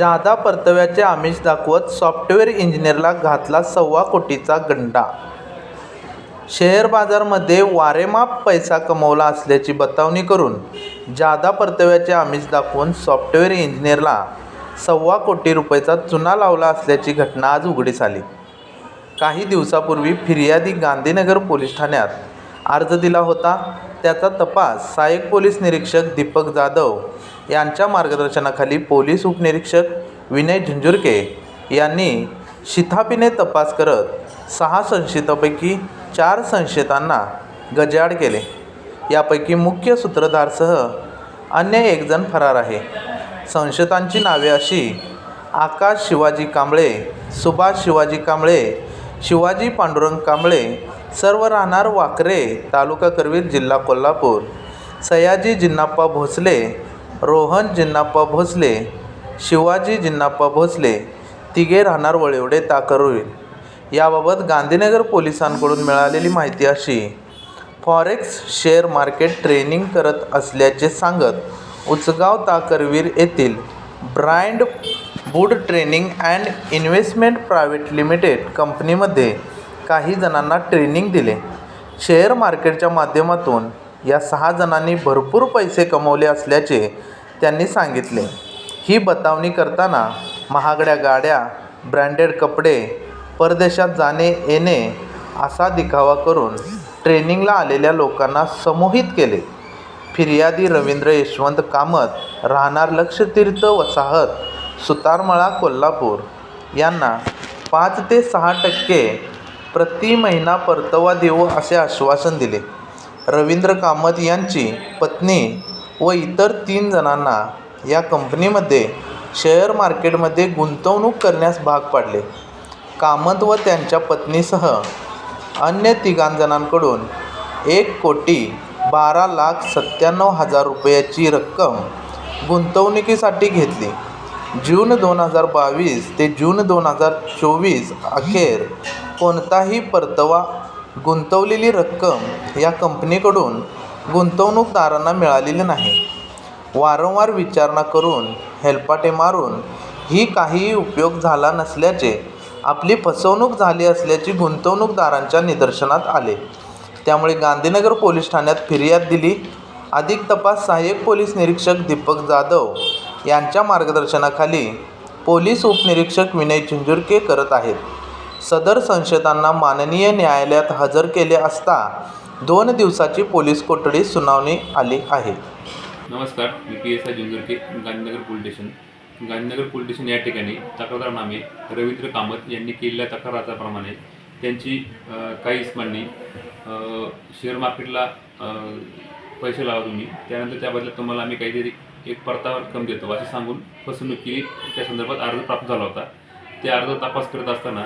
जादा परताव्याचे आमिष दाखवत सॉफ्टवेअर इंजिनियरला घातला सव्वा कोटीचा गंडा. शेअर बाजारामध्ये वारेमाप पैसा कमवला असल्याची बतावणी करून जादा परताव्याचे आमिष दाखवून सॉफ्टवेअर इंजिनिअरला सव्वा कोटी रुपयाचा चुना लावला असल्याची घटना आज उघडीस आली. काही दिवसापूर्वी फिर्यादी गांधीनगर पोलीस ठाण्यात अर्ज दिला होता. त्याचा तपास सहाय्यक पोलीस निरीक्षक दीपक जाधव यांच्या मार्गदर्शनाखाली पोलीस उपनिरीक्षक विनय झुंझुरके यांनी शिथापीने तपास करत सहा संशयितापैकी चार संशयितांना गजाड केले. यापैकी मुख्य सूत्रधारसह अन्य एकजण फरार आहे. संशयितांची नावे अशी आकाश शिवाजी कांबळे सुभाष शिवाजी कांबळे शिवाजी पांडुरंग कांबळे सर्व राहणार वाकरे तालुका करवीर जिल्हा कोल्हापूर सयाजी जिन्नाप्पा भोसले रोहन जिन्नाप्पा भोसले शिवाजी जिन्नाप्पा भोसले तिघे राहणार वळेवडे ताकरवीर. याबाबत गांधीनगर पोलिसांकडून मिळालेली माहिती अशी फॉरेक्स शेअर मार्केट ट्रेनिंग करत असल्याचे सांगत उचगाव ताकरवीर येथील brand wood training and investment private limited कंपनीमध्ये काही जणांना ट्रेनिंग दिले. शेअर मार्केटच्या माध्यमातून या सहा जणांनी भरपूर पैसे कमवले असल्याचे त्यांनी सांगितले. ही बतावणी करताना महागड्या गाड्या ब्रँडेड कपडे परदेशात जाणे येणे असा दिखावा करून ट्रेनिंगला आलेल्या लोकांना समोहित केले. फिर्यादी रवींद्र यशवंत कामत राहणार लक्षतीर्थ वसाहत सुतारमळा कोल्हापूर. यांना पाच ते सहा टक्के प्रति महिना परतावा देऊ असे आश्वासन दिले. रवींद्र कामत यांची पत्नी व इतर तीन जणांना या कंपनीमध्ये शेअर मार्केटमध्ये गुंतवणूक करण्यास भाग पाडले. कामत व त्यांच्या पत्नीसह अन्य तिघांजणांकडून एक कोटी बारा लाख सत्त्याण्णव हजार रुपयाची रक्कम गुंतवणुकीसाठी घेतली. जून दोन हजार बावीस ते जून दोन हजार चोवीस अखेर कोणताही परतावा गुंतवलेली रक्कम या कंपनीकडून गुंतवणूकदारांना मिळालेली नाही. वारंवार विचारणा करून हेलपाटे मारून ही काहीही उपयोग झाला नसल्याचे आपली फसवणूक झाली असल्याची गुंतवणूकदारांच्या निदर्शनात आले. त्यामुळे गांधीनगर पोलीस ठाण्यात फिर्याद दिली. अधिक तपास सहाय्यक पोलीस निरीक्षक दीपक जाधव यांच्या मार्गदर्शनाखाली पोलीस उपनिरीक्षक विनय झुंझुरके करत आहेत. सदर संशयितांना माननीय न्यायालयात हजर केले असता दोन दिवसाची पोलीस कोठडी सुनावणी आली आहे. नमस्कार मी P S I Zunzurke Gandhinagar police station. Gandhinagar police station या ठिकाणी तक्रारनामे रवींद्र कामत यांनी केलेल्या तक्राराप्रमाणे त्यांची काही इस्मांनी शेअर मार्केटला पैसे लावा तुम्ही. त्यानंतर त्याबद्दल तुम्हाला आम्ही काहीतरी एक परतावा रक्कम देतो असे सांगून फसवणूक केली. त्या संदर्भात अर्ज प्राप्त झाला होता. ते अर्ज तपास करत असताना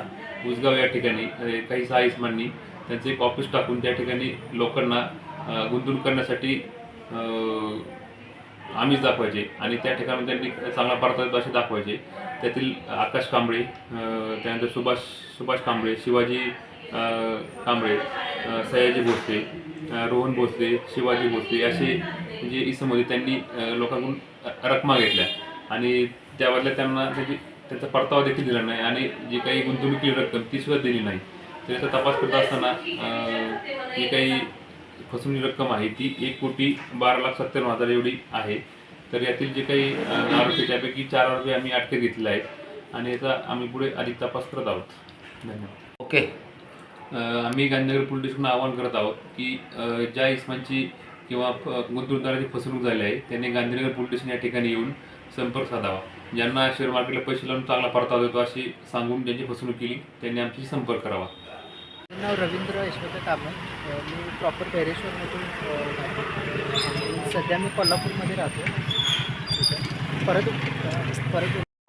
उसगाव या ठिकाणी काही सहा इस्मांनी त्यांचे एक ऑफिस टाकून त्या ठिकाणी लोकांना गुंतवणूक करण्यासाठी आम्हीच दाखवायचे आणि त्या ठिकाणी त्यांनी चांगला परतावा असे दाखवायचे. त्यातील आकाश कांबळे त्यानंतर सुभाष सुभाष कांबळे शिवाजी कांबळे सयाजी भोसले रोहन भोसले शिवाजी भोसले असे जे इसममध्ये त्यांनी लोकांकडून रकमा घेतल्या. आणि त्याबदल्या त्यांना त्याची त्याचा परतावा देखील दिला नाही आणि जी काही गुंतवणुकीची रक्कम ती सुद्धा दिली नाही. तर याचा तपास करत असताना जी काही फसवणूक रक्कम आहे ती एक कोटी बारा लाख सत्त्याण्णव हजार एवढी आहे. तर यातील जे काही आरोपी त्यापैकी चार आरोपी आम्ही अटकेत घेतले आहेत आणि याचा आम्ही पुढे अधिक तपास करत आहोत. धन्यवाद. ओके. आम्ही गांधीनगर पोलीस स्टेशनला आवाहन करत आहोत की ज्या इसमांची किंवा गुंतवणूकदाराची फसवणूक झाली आहे त्यांनी गांधीनगर पोलीस स्टेशन या ठिकाणी येऊन संपर्क साधावा. ज्यांना शेअर मार्केटला पैसे लावून चांगला परतावा देतो अशी सांगून ज्यांची फसवणूक केली त्यांनी आमची संपर्क करावा. माझं नाव रवींद्र यशवंत कामत. मी प्रॉपर पेरेश्वरमधून राहतो. सध्या मी कोल्हापूरमध्ये राहतो. परत परत